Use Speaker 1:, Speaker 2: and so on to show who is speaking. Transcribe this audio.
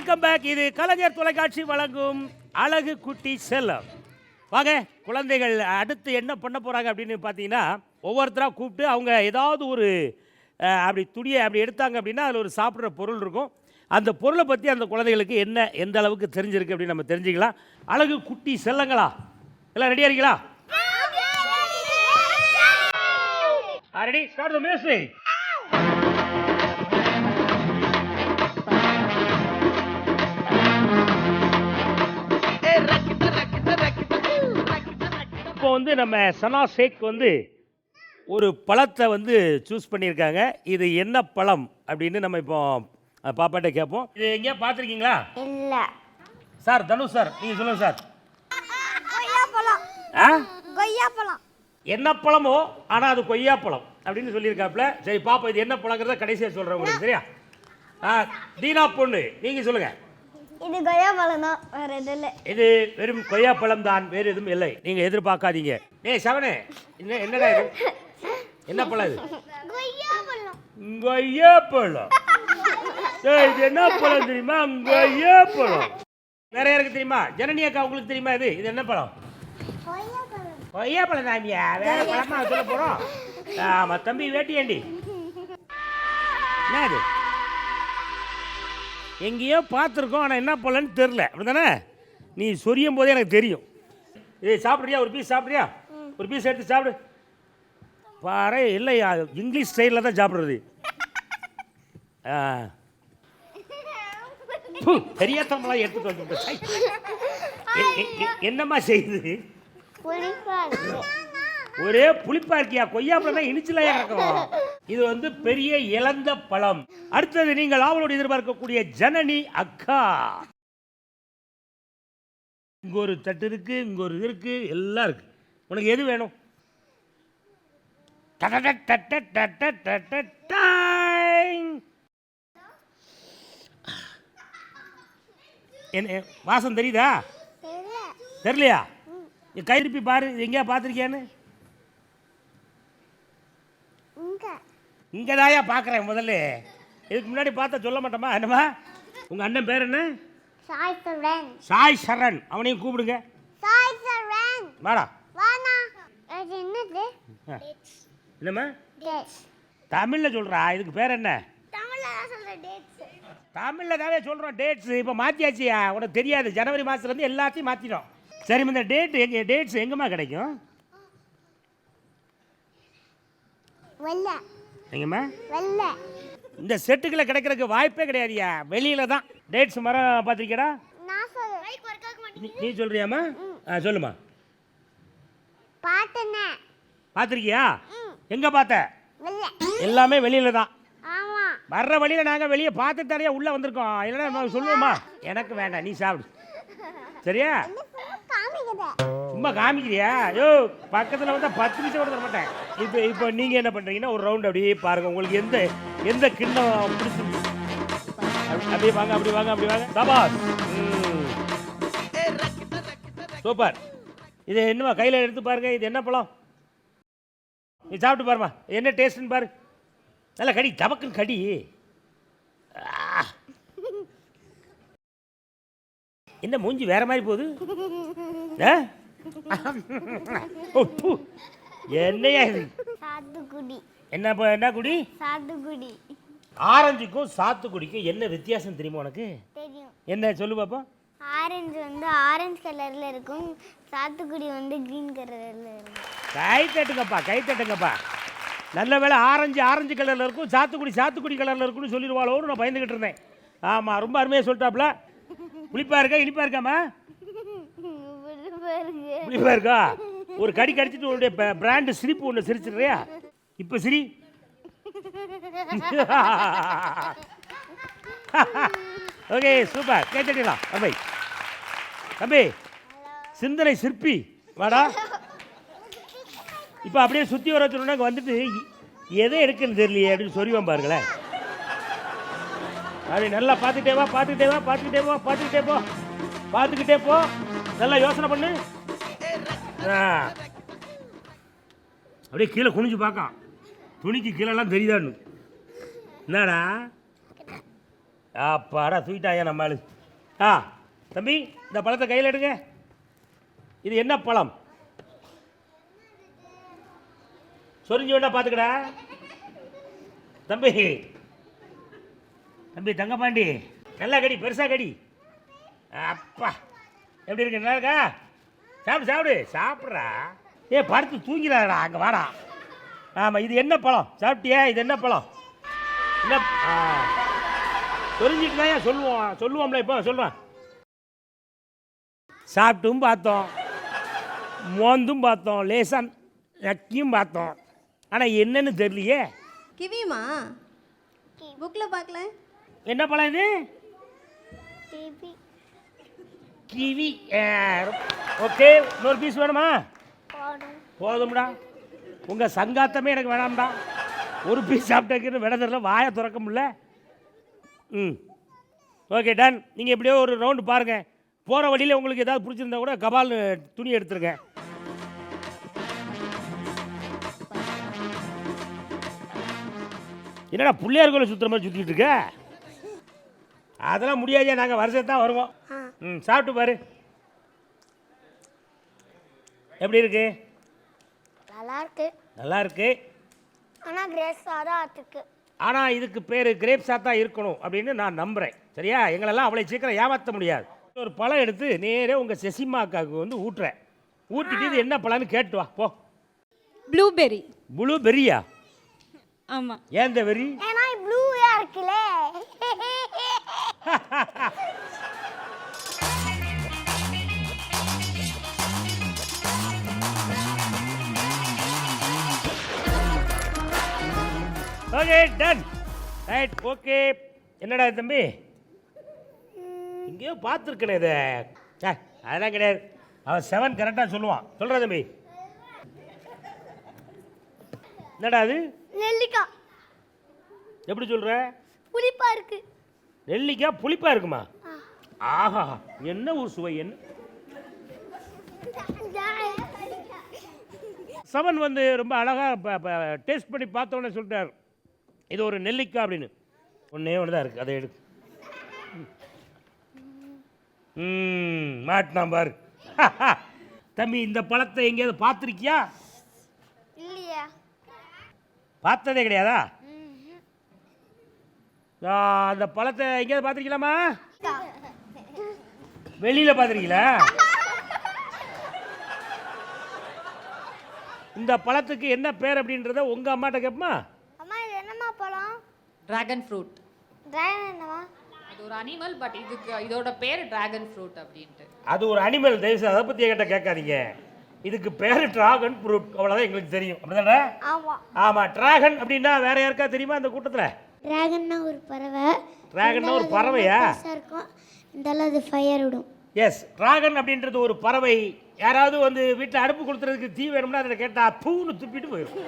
Speaker 1: Welcome back. இது கலைஞர் தொலைக்காட்சி வழங்கும் அழகு குட்டி செல்லம். வாங்க குழந்தைகள் அடுத்து என்ன பண்ண போறாங்க அப்படின்னு பார்த்தீங்கன்னா ஒவ்வொருத்தராக கூப்பிட்டு அவங்க ஏதாவது ஒரு அப்படி துணியை அப்படி எடுத்தாங்க அப்படின்னா அதில் ஒரு சாப்பிட்ற பொருள் இருக்கும். அந்த பொருளை பற்றி அந்த குழந்தைகளுக்கு என்ன எந்த அளவுக்கு தெரிஞ்சிருக்கு அப்படின்னு நம்ம தெரிஞ்சுக்கலாம். அழகு குட்டி செல்லங்களா? எல்லாம் ரெடியா இருக்கீங்களா? ரெடி ஸ்டார்ட் த மியூசிக் இப்போ வந்து நம்ம சனா ஷேக் வந்து ஒரு பழத்தை வந்து சூஸ் பண்ணியிருக்காங்க. இது என்ன பழம் அப்படின்னு நம்ம இப்போ பாப்பாட்ட கேட்போம். இது எங்கேயா பார்த்துருக்கீங்களா?
Speaker 2: இல்ல.
Speaker 1: சார் தனுஷ் சார் நீங்கள் சொல்லுங்கள் சார்.
Speaker 2: கொய்யாப்பழம்
Speaker 1: ஆ?
Speaker 2: கொய்யாப்பழம்
Speaker 1: என்ன பழமோ ஆனால் அது கொய்யா பழம் அப்படின்னு சொல்லியிருக்காப்புல. சரி பாப்பா இது என்ன பழங்கிறத கடைசியாக சொல்கிறேன் உங்களுக்கு சரியா? ஆ தீனா பொண்ணு நீங்கள் சொல்லுங்கள்
Speaker 2: இது கொய்யாப்பழம் தான் வேற எதுவும் இல்லை.
Speaker 1: இது வெறும் கொய்யா பழம் தான் வேறு எதுவும் இல்லை. நீங்கள் எதிர்பார்க்காதீங்க. ஏய் சவனே என்ன என்னடா இது? என்ன பழம் இது? கொய்யா பழம் இது என்ன பழம் தெரியுமா? கொய்யா பழம் வேற யாருக்கு தெரியுமா? ஜனனி அக்கா உங்களுக்கு தெரியுமா இது? இது என்ன பழம்? கொய்யா பழம் தாமியா வேற பழமா சொல்ல போறோம்? ஆமா தம்பி வேட்டியாண்டி. என்ன இது? எங்கேயோ பார்த்துருக்கோம் ஆனால் என்ன பழம்னு தெரில. அப்படிதானே நீ சொரியும் போதே எனக்கு தெரியும். ஏய் சாப்பிட்றியா? ஒரு பீஸ் சாப்பிட்றியா? ஒரு பீஸ் எடுத்து சாப்பிடு. பாரு இல்லையா? இங்கிலீஷ் ஸ்டைலில் தான் சாப்பிட்றது. ஆ. பு, தெரியாதவங்களாம் எடுத்துட்டு வந்து என்னம்மா செய்யுது? ஒரே புளிப்பா இருக்கியா? கொய்யாப்பழம் தான் இனிச்சலா இருக்கும் இது வந்து பெரிய இழந்த பழம் அடுத்தது நீங்கள் ஆவலோடு எதிர்பார்க்கக்கூடிய ஜனனி அக்கா இங்க ஒரு தட்டு இருக்கு இங்க ஒரு இது இருக்கு எல்லாம் இருக்கு உனக்கு எது வேணும் டாய். என்ன வாசம் தெரியுதா தெரியலையா நீ கை திருப்பி பாரு எங்கேயா பார்த்துருக்கியான்னு
Speaker 2: இங்க
Speaker 1: தாயா பார்க்குறேன் முதல்ல. இதுக்கு முன்னாடி பார்த்தா சொல்ல மாட்டோமா? என்னம்மா? உங்கள் அண்ணன் பேர் என்ன?
Speaker 2: சாய் சொல்றேன்
Speaker 1: சாய் சரண். அவனையும் கூப்பிடுங்க.
Speaker 2: சாய் சொல்றேன்
Speaker 1: வாடா.
Speaker 2: வானா அது என்னது.
Speaker 1: என்னம்மா? தமிழில் சொல்கிறா இதுக்கு பேர் என்ன?
Speaker 2: தமிழ்ல தான் சொல்றேன் டேட்ஸ்
Speaker 1: தமிழில் தானே சொல்கிறோம் டேட்ஸ் இப்போ மாற்றியாச்சியா உனக்கு தெரியாது. ஜனவரி மாதத்துலேருந்து எல்லாத்தையும் மாற்றிடும் சரி இந்த டேட் எங்கே டேட்ஸ் எங்கேம்மா கிடைக்கும்?
Speaker 2: வெள்ள.
Speaker 1: எங்கம்மா?
Speaker 2: வெள்ள.
Speaker 1: இந்த செட்டுக்குள்ள கிடைக்கிறதுக்கு வாய்ப்பே கிடையாதுயா வெளியில தான். டேட்ஸ் மரம்
Speaker 2: ஆக
Speaker 1: நீ சொல்றியாம்மா? ஆ சொல்லுமா பார்த்துருக்கியா? எங்கே பார்த்த? எல்லாமே வெளியில தான்.
Speaker 2: ஆமா.
Speaker 1: வர்ற வழியில நாங்கள் வெளியே பார்த்துட்டு தரையா உள்ளே வந்திருக்கோம். இல்லைன்னா சொல்லுவோமா எனக்கு வேண்டாம் நீ சாப்பிடு. சரியா? சும்மா காமிக்கிறியா? ஐயோ பக்கத்தில் வந்தால் பத்து நிமிஷம் கூட மாட்டேன். இப்போ இப்போ நீங்கள் என்ன பண்ணுறீங்கன்னா ஒரு ரவுண்ட் அப்படியே பாருங்கள் உங்களுக்கு எந்த எந்த கிண்ணம் பிடிச்சிருக்கு? அப்படியே வாங்க அப்படி வாங்க அப்படி வாங்க. தபாஸ் சூப்பர். இது என்னமா கையில் எடுத்து பாருங்க. இது என்ன பழம்? நீ சாப்பிட்டு பாருமா என்ன டேஸ்ட்னு பாரு. நல்லா கடி தபக்குன்னு கடி. என்ன மூஞ்சி வேற மாதிரி போகுது. என்னையா இது? என்ன என்ன குடி?
Speaker 2: சாத்துக்குடி.
Speaker 1: ஆரஞ்சுக்கும் சாத்துக்குடிக்கும் என்ன வித்தியாசம் தெரியுமா உனக்கு?
Speaker 2: தெரியும்.
Speaker 1: என்ன சொல்லு பாப்பா.
Speaker 2: ஆரஞ்சு வந்து ஆரஞ்சு கலர்ல இருக்கும். சாத்துக்குடி வந்து கிரீன் கலர்ல இருக்கும்.
Speaker 1: கை தட்டுங்கப்பா கை தட்டுங்கப்பா. நல்ல வேளை ஆரஞ்சு ஆரஞ்சு கலரில் இருக்கும். சாத்துக்குடி சாத்துக்குடி கலரில் இருக்கும்னு சொல்லிடுவாளோன்னு நான் பயந்துக்கிட்டு இருந்தேன். ஆமாம் ரொம்ப அருமையாக சொல்லிட்டாப்ல. புளிப்பா இருக்கா? இனிப்பா இருக்காமா புளிப்பா இருக்கா? ஒரு கடி கடிச்சிட்டு உன்னுடைய பிராண்டு சிரிப்பு ஒன்று சிரிச்சிடுறியா? இப்போ சிரி. ஓகே சூப்பர் கேட்டுக்கலாம் தம்பி. தம்பி சிந்தனை சிற்பி. வாடா. இப்போ அப்படியே சுற்றி வர சொன்னா வந்துட்டு எதை எடுக்குன்னு தெரியலையே அப்படின்னு சொல்லுவான் பாருங்களேன். அப்படி நல்லா பார்த்துக்கிட்டே வா பார்த்துக்கிட்டே வா பார்த்துக்கிட்டே போ பார்த்துக்கிட்டே போ. பார்த்துக்கிட்டே போ. நல்லா யோசனை பண்ணு. ஆ. அப்படியே கீழே குனிஞ்சு பார்க்கான் துணிக்கு கீழெல்லாம் தெரியுதான்னு. என்னடா? அப்பாடா தூக்கிட்டாயா நம்ம ஆளு? ஆ தம்பி இந்த பழத்தை கையில் எடுங்க. இது என்ன பழம்? சொரிஞ்சு வேணா பார்த்துக்கடா. தம்பி தம்பி தங்கப்பாண்டி நல்லா கடி பெருசா கடி. அப்பா எப்படி இருக்கு நல்லா இருக்கா? சாப்பிடு சாப்பிடு. சாப்பிட்றா. ஏ படுத்து தூங்கிறாடா அங்கே வாடா. ஆமாம் இது என்ன பழம்? சாப்பிட்டியா? இது என்ன பழம்? என்ன ஆ. தெரிஞ்சுட்டு தான் ஏன் சொல்லுவோம் சொல்லுவோம்ல இப்போ சொல்கிறேன் சாப்பிட்டும் பார்த்தோம். மோந்தும் பார்த்தோம். லேசாக நக்கியும் பார்த்தோம். ஆனால் என்னன்னு தெரியலையே.
Speaker 3: கிவிமா புக்கில் பார்க்கல.
Speaker 1: என்ன பழம் இது? கிவி ஓகே இன்னொரு பீஸ் வேணுமா? போதும்டா. உங்கள் சங்காத்தமே எனக்கு வேணாம்டா. ஒரு பீஸ் சாப்பிட்டேக்குன்னு விட தெரியல வாயை திறக்க முடியல. ம். ஓகே டன் நீங்கள் எப்படியோ ஒரு ரவுண்டு பாருங்கள் போகிற வழியில் உங்களுக்கு ஏதாவது பிடிச்சிருந்தா கூட கபால் துணி எடுத்துருங்க. என்னடா பிள்ளையார் கோயில் சுற்றுற மாதிரி சுற்றிட்டு இருக்க? அதெல்லாம் முடியாதே நாங்கள் வருஷத்தான் வருவோம். ம் சாப்பிட்டு பாரு. எப்படி இருக்கு?
Speaker 2: நல்லா இருக்கு.
Speaker 1: நல்லா இருக்கு.
Speaker 2: ஆனால் கிரேஸாக தான் இருக்கு
Speaker 1: ஆனால் இதுக்கு பேர் கிரேப்ஸாக தான் இருக்கணும் அப்படின்னு நான் நம்புகிறேன் சரியா? எங்களெல்லாம் அவ்வளோ சீக்கிரம் ஏமாற்ற முடியாது. ஒரு பழம் எடுத்து நேரே உங்கள் செசிமா அக்காவுக்கு வந்து ஊட்டுறேன். ஊட்டிட்டு இது என்ன பழம்னு கேட்டு வா போ.
Speaker 4: ப்ளூபெர்ரி
Speaker 1: ப்ளூ பெரியா
Speaker 4: ஆமாம்
Speaker 1: ஏன் இந்த வெறி? ஓகே டன் ரைட் ஓகே என்னடா தம்பி? எங்கேயோ பார்த்துருக்கனே இதை. அதெல்லாம் கிடையாது. அவன் செவன் கரெக்டாக சொல்லுவான். சொல்கிறா தம்பி. என்னடா அது?
Speaker 2: நெல்லிக்காய்.
Speaker 1: எப்படி சொல்கிற
Speaker 2: புளிப்பா இருக்கு.
Speaker 1: நெல்லிக்காய் புளிப்பாக இருக்குமா? ஆஹா என்ன ஒரு சுவை என்ன? செவன் வந்து ரொம்ப அழகாக டேஸ்ட் பண்ணி பார்த்தோன்னே சொல்லிட்டார் இது ஒரு நெல்லிக்காய் அப்படின்னு. ஒன்றே ஒன்று தான் இருக்குது அதை எடு ம் மாட்டினான் பாரு. தம்பி இந்த பழத்தை எங்கேயாவது பார்த்துருக்கியா?
Speaker 2: இல்லையா.
Speaker 1: பார்த்ததே கிடையாதா? அந்த பழத்தை எங்கேயாவது பார்த்துருக்கலாமா வெளியில் பார்த்துருக்கீங்களா? இந்த பழத்துக்கு என்ன பேர் அப்படின்றத உங்கள் அம்மாட்ட கேட்போமா
Speaker 2: அம்மா இது என்னம்மா பழம்?
Speaker 5: டிராகன் ஃப்ரூட்
Speaker 2: டிராகன் என்னம்மா?
Speaker 5: அது ஒரு அனிமல் பட் இதுக்கு இதோட பேர் டிராகன் ஃப்ரூட் அப்படின்ட்டு.
Speaker 1: அது ஒரு அனிமல் தயவுசெய்து அதை பற்றி என்கிட்ட கேட்காதீங்க. இதுக்கு பேர் டிராகன் ஃப்ரூட் அவ்வளோதான் எங்களுக்கு தெரியும். அப்படிதானே?
Speaker 2: ஆமா.
Speaker 1: ஆமாம் டிராகன் அப்படின்னா வேற யாருக்கா தெரியுமா அந்த கூட்டத்தில்?
Speaker 2: டிராகன்னா ஒரு பறவை.
Speaker 1: டிராகன்னா ஒரு பறவையா?
Speaker 2: இருக்கும். இருந்தாலும் அது ஃபயர் விடும்.
Speaker 1: எஸ் டிராகன் அப்படின்றது ஒரு பறவை. யாராவது வந்து வீட்டில் அடுப்பு கொடுத்துறதுக்கு தீ வேணும்னா அதில் கேட்டால் பூன்னு துப்பிட்டு போயிடும்.